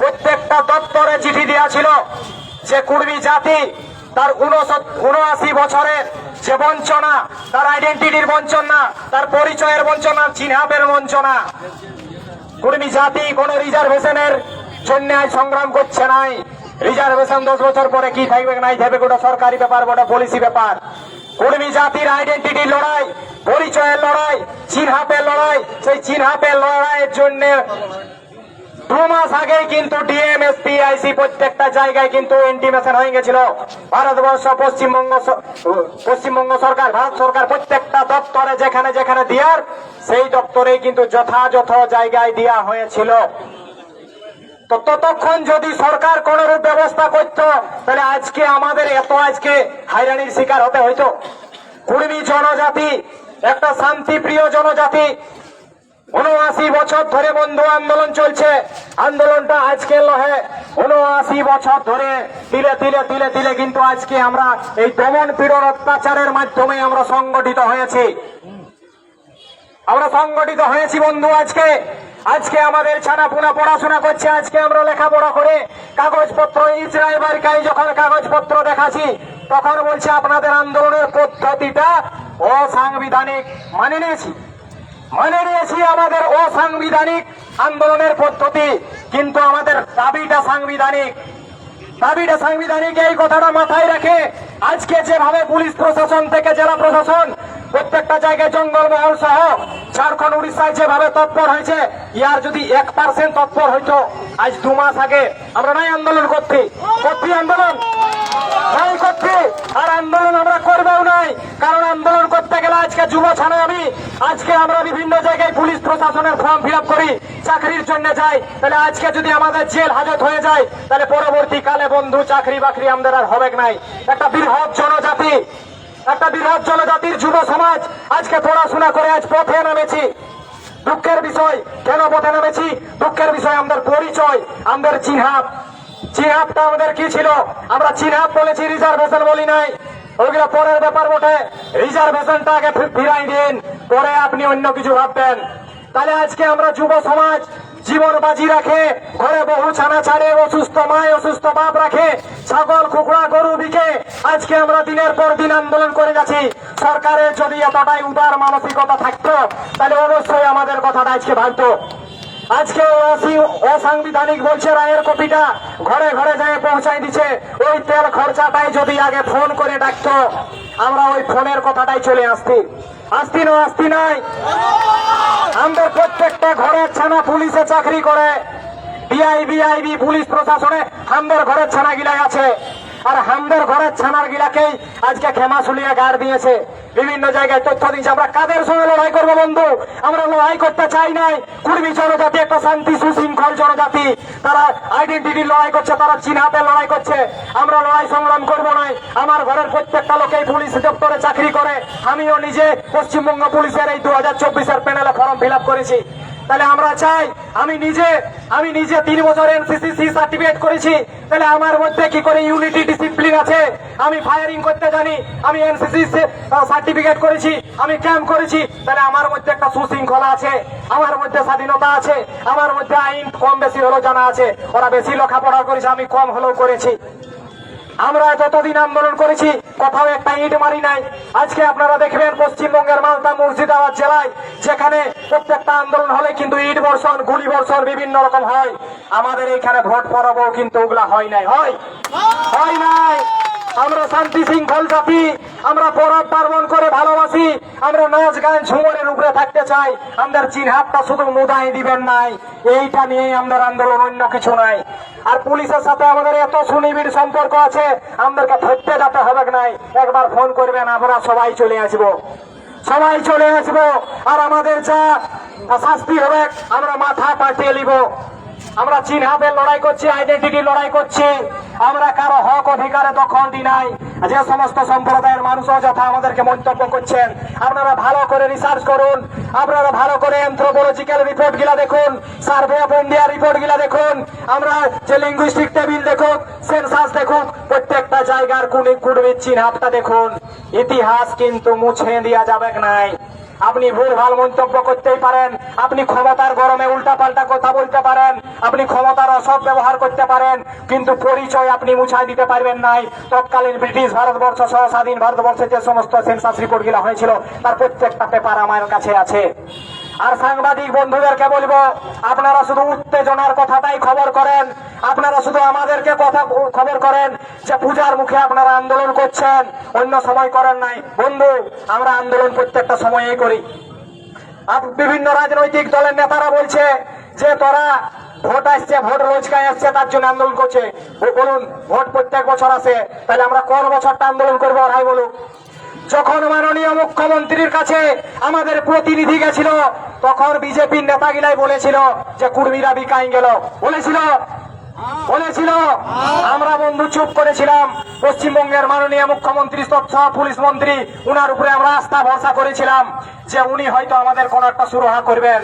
প্রত্যেকটা দপ্তরে চিঠি দেওয়া ছিল যে কুর্মী জাতি তার উনআশি বছরের যে বঞ্চনা, তার আইডেন্টিটির বঞ্চনা, তার পরিচয়ের বঞ্চনা চিনহাপের বঞ্চনা। কুর্মী জাতি কোন রিজার্ভেশনের জন্য সংগ্রাম করছে নাই। রিজার্ভেশন দশ বছর পরে কি থাকবে নাই থাকবে, গোটা সরকারি ব্যাপার, গোটা পলিসি ব্যাপার। কুর্মী জাতির আইডেন্টিটির লড়াই, পরিচয়ের লড়াই চিনহাপের লড়াই, সেই চিনহাপের লড়াইয়ের জন্য দু মাস আগে কিন্তু ডিএমএসপি আইসি প্রত্যেকটা জায়গায় কিন্তু ইন্টিমেশন হয়ে গেছিল। ভারতবর্ষ, পশ্চিমবঙ্গ পশ্চিমবঙ্গ সরকার, ভারত সরকার প্রত্যেকটা দপ্তরে যেখানে যেখানে দেওয়ার, সেই দপ্তরে কিন্তু যথাযথ জায়গায় দেওয়া হয়েছিল। তো ততক্ষণ যদি সরকার কোন রূপ ব্যবস্থা করত, তাহলে আজকে আমাদের এত আজকে হাইরানির শিকার হতে হইতো। কুর্মী জনজাতি, একটা শান্তিপ্রিয় জনজাতি উনআশি বছর ধরে বন্ধু আন্দোলন চলছে। আন্দোলনটা আজকে লহে। উনআশি বছর ধরে তিলে তিলে তিলে তিলে কিন্তু আজকে আমরা এই দমন পীড়ন অত্যাচারের মাধ্যমে আমরা সংগঠিত হয়েছি। আমরা সংগঠিত হয়েছি বন্ধু আজকে। আজকে আমাদের ছানা পুনা পড়াশোনা করছে। আজকে আমরা লেখাপড়া করে কাগজপত্র ইসরায়েল বারিকায় যখন কাগজপত্র দেখাচ্ছি তখন বলছে, আপনাদের আন্দোলনের পদ্ধতিটা অসাংবিধানিক। মানে নিয়েছি। মানে নিয়েছি আমাদের অসাংবিধানিক আন্দোলনের পদ্ধতি, কিন্তু আমাদের দাবিটা সাংবিধানিক। দাবিটা সাংবিধানিক, এই কথাটা মাথায় রেখে আজকে যেভাবে পুলিশ প্রশাসন থেকে জেলা প্রশাসন, প্রত্যেকটা জায়গায় জঙ্গলমহল সহ ঝাড়খণ্ড, উড়িষ্যায় যেভাবে তৎপর হয়েছে, ইয়ার যদি এক পার্সেন্ট তৎপর হইতো, আজ দু মাস আগে আমরা নাই আন্দোলন করতে করছি আন্দোলন? নাই করছি আর আন্দোলন আমরা করবেও নাই। কারণ আন্দোলন করতে গেলে আজকে যুব ছাড়া আমি। আজকে আমরা বিভিন্ন জায়গায় পুলিশ প্রশাসনের ফর্ম ফিল করি, চাকরির জন্য যাই। তাহলে আজকে যদি আমাদের জেল হাজত হয়ে যায়, তাহলে পরবর্তীকালে বন্ধু, চাকরি বাকরি আমাদের আর হবে নাই। একটা বৃহৎ জনজাতি, একটা বৃহৎ জনজাতির যুব সমাজ আজকে পড়াশোনা করে আজ পথে নামেছি। দুঃখের বিষয়, কেন পথে নামেছি? দুঃখের বিষয় আমাদের পরিচয়, আমাদের চিহাপ চিহাপটা আমাদের কি ছিল? আমরা চিহাপ বলেছি রিজার্ভেশন বলি নাই। ওইগুলো পরের ব্যাপার বটে। রিজার্ভেশনটা আগে ফিরাই দিন, পরে আপনি অন্য কিছু ভাববেন। তাহলে আজকে আমরা যুব সমাজ জীবন বাজি রাখে, ঘরে বহু ছানা ছাড়ে, অসুস্থ মায়, অসুস্থ বাপ রাখে, ছাগল কুকুড়া গরু বিকে। আজকে আমরা দিনের পর দিন আন্দোলন করে যাচ্ছি। সরকারের যদি এতটাই উদার মানসিকতা থাকতো, তাহলে অবশ্যই আমাদের কথাটা আজকে ভাবতো আজকে অসাংবিধানিক বলছে রায়ের কপিটা ঘরে ঘরে যায় পৌঁছাই দিচ্ছে। ওই তেল খরচাটাই যদি আগে ফোন করে ডাকতো, আমরা ওই ফোনের কথাটাই চলে আসতি। আসতি না আসতি নাই। আমাদের প্রত্যেকটা ঘরের ছানা পুলিশে চাকরি করে। বিআই বিআইবি পুলিশ প্রশাসনে আমাদের ঘরের ছানা গিলাই আছে। আর হামদের ঘরের ছানার গিলাকেই আজকে খেমা শুলিয়ে গাড় দিয়েছে। বিভিন্ন জায়গায় তথ্য দিয়েছে, আমরা কাদের সঙ্গে লড়াই করব বন্ধু? আমরা লড়াই করতে চাই নাই। কুর্মী জনজাতি, একটা শান্তি সুশৃঙ্খল জনজাতি। তারা আইডেন্টিটির লড়াই করছে, তারা চিনহাতে লড়াই করছে। আমরা লড়াই সংগ্রাম করব নাই। আমার ঘরের প্রত্যেকটা লোকেই পুলিশ দপ্তরে চাকরি করে। আমিও নিজে পশ্চিমবঙ্গ পুলিশের এই দু হাজার চব্বিশের প্যানেলে ফর্ম ফিল করেছি। তাহলে আমরা চাই, আমি নিজে আমি নিজে তিন বছর এনসিসি সি সার্টিফিকেট করেছি, তাহলে আমার মধ্যে কি করে ইউনিটি ডিসিপ্লিন আছে? আমি ফায়ারিং করতে জানি, আমি এনসিসি সার্টিফিকেট করেছি, আমি ক্যাম্প করেছি, তাহলে আমার মধ্যে একটা সুশৃঙ্খলা আছে, আমার মধ্যে স্বাধীনতা আছে, আমার মধ্যে আইন কম বেশি হলেও জানা আছে, ওরা বেশি লেখাপড়া করেছে, আমি কম হলেও করেছি। আমরা যতদিন আন্দোলন করেছি, কোথাও একটা ইট মারি নাই। আজকে আপনারা দেখবেন পশ্চিমবঙ্গের মালদা মুর্শিদাবাদ জেলায়, যেখানে প্রত্যেকটা আন্দোলন হলে কিন্তু ইট বর্ষণ, গুলি বর্ষণ বিভিন্ন রকম হয়। আমাদের এইখানে ভোট পরবও কিন্তু ওগুলা হয় নাই। হয়? হয় নাই। আমরা শান্তি শৃঙ্খল জাতি আমরা পরব পার্বণ করে ভালোবাসি। আমরা নাচ গান ঝুমরের উপরে থাকতে চাই। আমাদের চিনহাতটা শুধু মুদাই দিবেন নাই। এইটা নিয়ে আমাদের আন্দোলন অন্য কিছু নাই। আর পুলিশের সাথে আমাদের এত সুনিবিড় সম্পর্ক আছে, আমাদেরকে ধরতে যেতে হবে নাই? একবার ফোন করবেন, আমরা সবাই চলে আসব। সবাই চলে আসব। আর আমাদের যা শাস্তি হবে, আমরা মাথা পাঠিয়ে নিব। আমরা চিনহাপের লড়াই করছি আইডেন্টিটি লড়াই করছি। আমরা কারও হক, অধিকারে দখল দি নাই। যে সমস্ত সম্প্রদায়ের মানুষও যথা আমাদেরকে মন্তব্য করছেন, আপনারা ভালো করে রিসার্চ করুন। আপনারা ভালো করে এন্থ্রোপোলজিক্যাল রিপোর্টগুলা দেখুন সার্ভে অফ ইন্ডিয়া রিপোর্টগুলা দেখুন। আমরা যে লিঙ্গুইস্টিক টেবিল দেখুক সেন্সাস দেখুক প্রত্যেকটা জায়গার কুড়ি কুড়বির চিহ্নটা দেখুন। ইতিহাস কিন্তু মুছে দেওয়া যাবে নাই। আপনি ভুল, ভালো মন্তব্য করতেই পারেন। আপনি ক্ষমতার গরমে উল্টা পাল্টা কথা বলতে পারেন। আপনি ক্ষমতার অসব ব্যবহার করতে পারেন। কিন্তু পরিচয় আপনি মুছাই দিতে পারবেন নাই। তৎকালীন ব্রিটিশ ভারতবর্ষ সহ স্বাধীন ভারতবর্ষের যে সমস্ত সেন্সাস রিপোর্টগুলো হয়েছিল, তার প্রত্যেকটা পেপার আমার কাছে আছে। আর সাংবাদিক বন্ধুদেরকে বলব, আপনারা শুধু উত্তেজনার কথাটাই খবর করেন। আপনারা শুধু আমাদেরকে কথা খবর করেন যে পূজার মুখে আপনারা আন্দোলন করছেন। অন্য সময় করেন নাই। বন্ধু, আমরা আন্দোলন প্রত্যেকটা সময়েই করি। বিভিন্ন রাজনৈতিক দলের নেতারা বলছে যে তোরা ভোট আসছে, ভোট রোজগায় আসছে, তার জন্য আন্দোলন করছে। বলুন, ভোট প্রত্যেক বছর আসে। তাহলে আমরা কোন বছরটা আন্দোলন করব? ভাই বলুন। যখন মাননীয় মুখ্যমন্ত্রীর কাছে আমাদের প্রতিনিধি গেছিল, তখন বিজেপির নেতাগিলাই বলেছিল যে কুর্মীরা বিকাই গেল। বলেছিল? বলেছিল? আমরা বন্ধু চুপ করেছিলাম। পশ্চিমবঙ্গের মাননীয় মুখ্যমন্ত্রী তথ্য পুলিশ মন্ত্রী, উনার উপরে আমরা আস্থা ভরসা করেছিলাম যে উনি হয়তো আমাদের কোন একটা সুরাহা করবেন।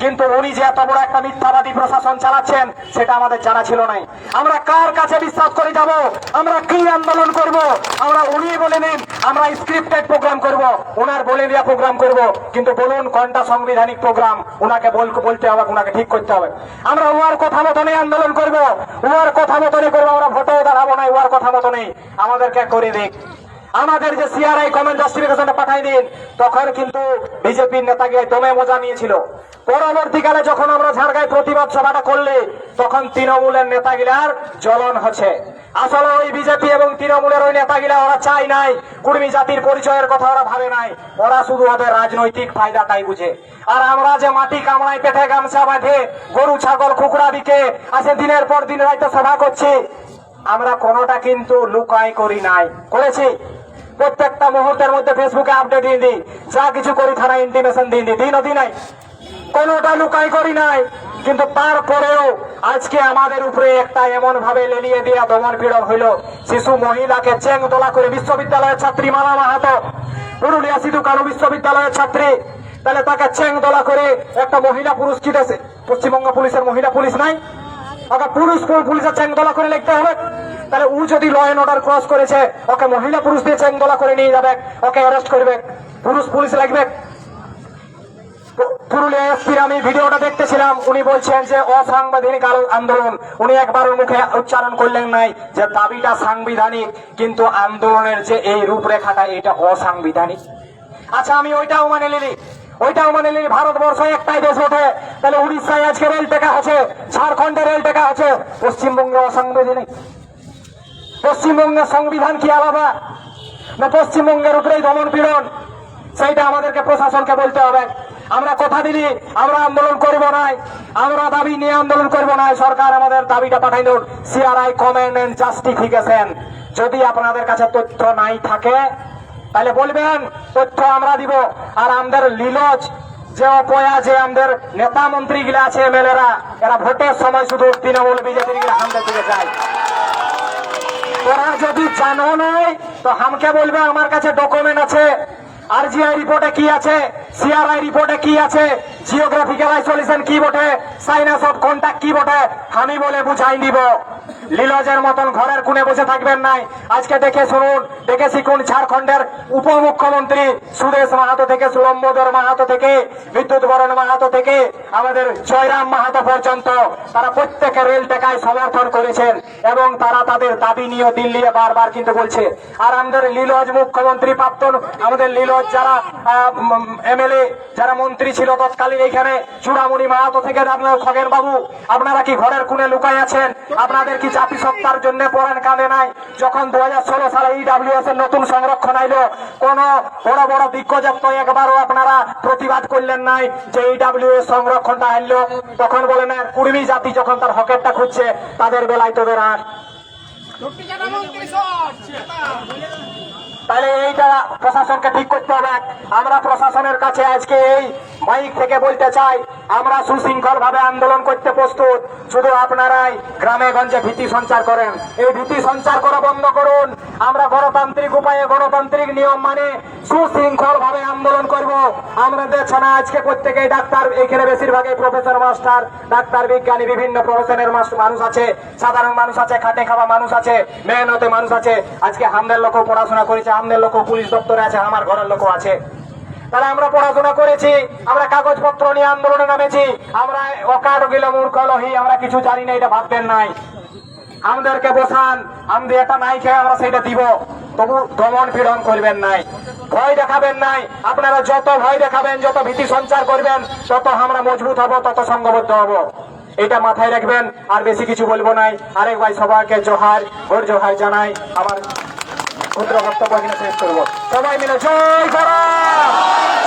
কিন্তু উনি যে এত বড় একটা মিথ্যাবাদী প্রশাসন চালাচ্ছেন, সেটা আমাদের জানা ছিল নাই। আমরা কার কাছে বিশ্বাস করে যাব? আমরা কি আন্দোলন করব? আমরা উনি বলে নিন, আমরা স্ক্রিপ্টেড প্রোগ্রাম করব। ওনার বলে দেওয়া প্রোগ্রাম করব। কিন্তু বলুন, কোনটা সাংবিধানিক প্রোগ্রাম ওনাকে বল- বলতে হবে ওনাকে ঠিক করতে হবে। আমরা ওয়ার কথা মতনই আন্দোলন করব। ওয়ার কথা মতনই করব। আমরা ভোটেও দাঁড়াবো না ওয়ার কথা মতনই। আমাদেরকে করে দিক। আমাদের যে সিআরআই কমেন্ট জাস্টিফিকেশনটা পাঠাই দিন, তখন কিন্তু বিজেপির নেতাকে দমে মজা নিয়েছিল। পরবর্তীকালে যখন আমরা ঝাড়গায় প্রতিবাদ সভাটা করলে, তখন তৃণমূলের নেতাগিলার জ্বলন হচ্ছে। আসলে ওই বিজেপি এবং তৃণমূলের ওই নেতাগিলা ওরা চাই নাই, কুর্মী জাতির পরিচয়ের কথা ওরা ভাবে নাই। ওরা শুধু ওদের রাজনৈতিক ফায়দাটাই বুঝে। আর আমরা যে মাটি কামড়ায় পেটে গামছা বাঁধে, গরু, ছাগল, কুকুরা দিকে আছে দিনের পর দিন রাইতে সভা করছি, আমরা কোনোটা কিন্তু লুকাই করি নাই। করেছি? প্রত্যেকটা মুহূর্তের মধ্যে ফেসবুকে আপডেট দিয়ে দিই। যা কিছু করি থানা ইন্টিমেশন দিয়ে দিই। দিন। নাই কোনোটা লুকাই করি নাই। কিন্তু তারপরেও আজকে আমাদের উপরে একটা এমন ভাবে লেলিয়ে দেওয়া দমন পীড়ন হইল। শিশু মহিলাকে চেং তোলা করে বিশ্ববিদ্যালয়ের ছাত্রী মালা মাহাতো। পুরুলিয়া সিধু কানু বিশ্ববিদ্যালয়ের ছাত্রী। তাহলে তাকে চেং তোলা করে একটা মহিলা পুরুষ কি দেশে? পশ্চিমবঙ্গ পুলিশের মহিলা পুলিশ নাই? ওকে পুরুষ পুলিশের চেংদোলা করে লিখতে হবে। তাহলে ও যদি ল এন্ড অর্ডার ক্রস করেছে, ওকে মহিলা পুরুষ দিয়ে চেংদোলা করে নিয়ে যাবে, ওকে অ্যারেস্ট করবে, পুরুষ পুলিশ লাগবে। পুরুলিয়া এসপির আমি ভিডিওটা দেখতেছিলাম, উনি বলছেন যে অসাংবিধানিক আন্দোলন। উনি একবারও মুখে উচ্চারণ করলেন নাই যে দাবিটা সাংবিধানিক, কিন্তু আন্দোলনের যে এই রূপরেখাটা, এটা অসাংবিধানিক। আচ্ছা আমি ওইটাও মানে নিলি। ওইটাও মানে নিলি, ভারতবর্ষ একটাই দেশ ওঠে তাহলে উড়িষ্যায় আজকে রেল টেকা আছে, ঝাড়খণ্ডে রেল টেকা আছে, পশ্চিমবঙ্গে অসাংবিধানিক। পশ্চিমবঙ্গের সংবিধান কি আলাদা? না পশ্চিমবঙ্গের উপরেই দমন পীড়ন? সেইটা আমাদেরকে প্রশাসনকে বলতে হবে। আমরা কথা দিলি, আমরা আন্দোলন করব নাই, আমরা দাবি নিয়ে আন্দোলন করব না সরকার আমাদের দাবিটা পাঠাই দিন সিআরআই কমেন্ট এন্ড জাস্টিফিকেশন। যদি আপনাদের কাছে তথ্য নাই থাকে, তাহলে বলবেন, তথ্য আমরা দিব। আর আমাদের লিলজ, যে অপয়া, যে আমাদের নেতা মন্ত্রী গুলা আছে এমএলএরা এরা ভোটের সময় শুধু তৃণমূল, বিজেপিরগুলা হামদের দিকে যায় তোরা যদি জানো নাই, তো হামকে বলবে, আমার কাছে ডকুমেন্ট আছে। আর আরজিআই রিপোর্টে কি আছে? সিআরআই রিপোর্টে কি আছে? জিওগ্রাফিক্যাল আইসোলেশন কি বটে সাইনাস অফ কন্টাক্ট কি বটে আমি বলে বুঝাই দিব লীলজের মতন ঘরের কোণে বসে থাকবেন নাই। আজকে দেখে শুনুন দেখে শিখুন ঝাড়খণ্ডের উপমুখ্যমন্ত্রী সুরেশ মাহাতো থেকে, সুলম্বোদর মাহাতো থেকে, বিদ্যুৎ বরণ মাহাতো থেকে, আমাদের জয়রাম মাহাতো পর্যন্ত তারা প্রত্যেকে রেল টেকায় সমর্থন করেছেন এবং তারা তাদের দাবি নিয়ে দিল্লি বারবার কিন্তু বলছে। আর আমাদের লীলজ মুখ্যমন্ত্রী প্রাক্তন আমাদের লীলজ যারা এমএলএ, যারা মন্ত্রী ছিল তৎকালীন এখানে চূড়ামণি মাহাতো থেকে আপনার খগেন বাবু আপনারা কি ঘরের কোণে লুকাই আছেন আপনাদের কি জাতি সত্তার জন্য পড়েন কাঁদে নাই যখন দু হাজার ষোলো সালে ইডাব্লিউএস এর নতুন সংরক্ষণ আইলো কোন বড় বড় দিগ্গজের একবারও আপনারা প্রতিবাদ করলেন নাই যে ইডাব্লিউএস সংরক্ষণটা আনলো তখন বলেন না কুর্মী জাতি যখন তার হকেরটা খুঁজছে তাদের বেলায় তোদের আর তাহলে এইটা প্রশাসনকে ঠিক করতে হবে। আমরা প্রশাসনের কাছে আজকে এই মাইক থেকে বলতে চাই আমরা সুশৃঙ্খল ভাবে আন্দোলন করতে প্রস্তুত। শুধু আপনারাই গ্রামে গঞ্জে ভীতি সঞ্চার করেন। এই ভীতি সঞ্চার করা বন্ধ করুন। আমরা গণতান্ত্রিক উপায়ে গণতান্ত্রিক নিয়ম মানে সুশৃঙ্খল ভাবে আন্দোলন করব। আমরা দেখছে না, আজকে প্রত্যেকেই ডাক্তার, এখানে বেশিরভাগই প্রফেসর মাস্টার ডাক্তার, বিজ্ঞানী, বিভিন্ন প্রফেশনের মানুষ আছে, সাধারণ মানুষ আছে, খাটে খাওয়া মানুষ আছে, মেহনতে মানুষ আছে। আজকে আমাদের লোকও পড়াশোনা করেছে আমাদের লোকও পুলিশ দপ্তরে আছে, আমার ঘরের লোকও আছে। তাহলে আমরা পড়াশোনা করেছি, আমরা কাগজপত্র নিয়ে আন্দোলনে নামেছি, আমরা অকাট গেলে মূর্খ লহি, আমরা কিছু জানি না, এটা ভাববেন নাই। আমাদেরকে বসান আমাদের এটা নাই খেয়ে আমরা সেটা দিব। তবু দমন পীড়ন করবেন নাই। ভয় দেখাবেন নাই, আপনারা যত ভয় দেখাবেন, যত ভীতি সঞ্চার করবেন, তত আমরা মজবুত হব, তত সংঘবদ্ধ হব। এটা মাথায় রাখবেন, আর বেশি কিছু বলব নাই। আরেক ভাই সবাইকে জোহার ভোর জোহার জানাই। আমার ক্ষুদ্র বক্তব্য এখানে শেষ করব। সবাই মিলে জয় গরম